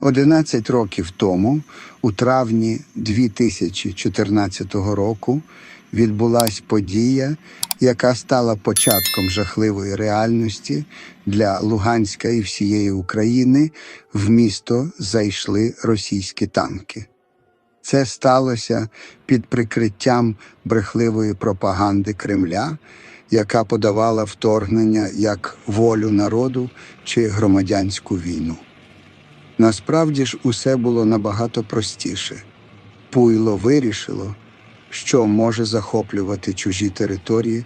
11 років тому, у травні 2014 року, відбулася подія, яка стала початком жахливої реальності для Луганська і всієї України. В місто зайшли російські танки. Це сталося під прикриттям брехливої пропаганди Кремля, яка подавала вторгнення як волю народу чи громадянську війну. Насправді ж усе було набагато простіше. Пуйло вирішило, що може захоплювати чужі території,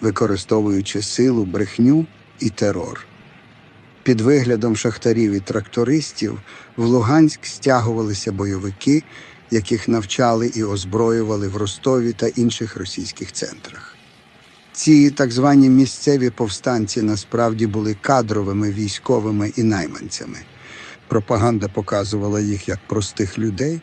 використовуючи силу, брехню і терор. Під виглядом шахтарів і трактористів в Луганськ стягувалися бойовики, яких навчали і озброювали в Ростові та інших російських центрах. Ці так звані місцеві повстанці насправді були кадровими військовими і найманцями. Пропаганда показувала їх як простих людей,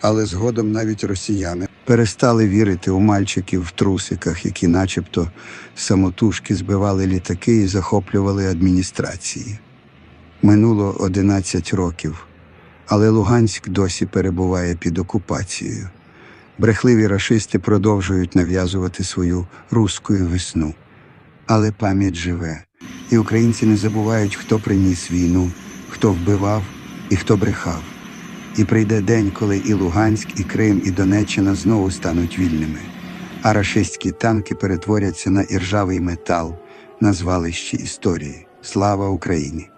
але згодом навіть росіяни перестали вірити у мальчиків в трусиках, які, начебто, самотужки збивали літаки і захоплювали адміністрації. Минуло 11 років, але Луганськ досі перебуває під окупацією. Брехливі рашисти продовжують нав'язувати свою руську весну. Але пам'ять живе, і українці не забувають, хто приніс війну, хто вбивав і хто брехав. І прийде день, коли і Луганськ, і Крим, і Донеччина знову стануть вільними, а рашистські танки перетворяться на іржавий метал на звалищі історії. Слава Україні!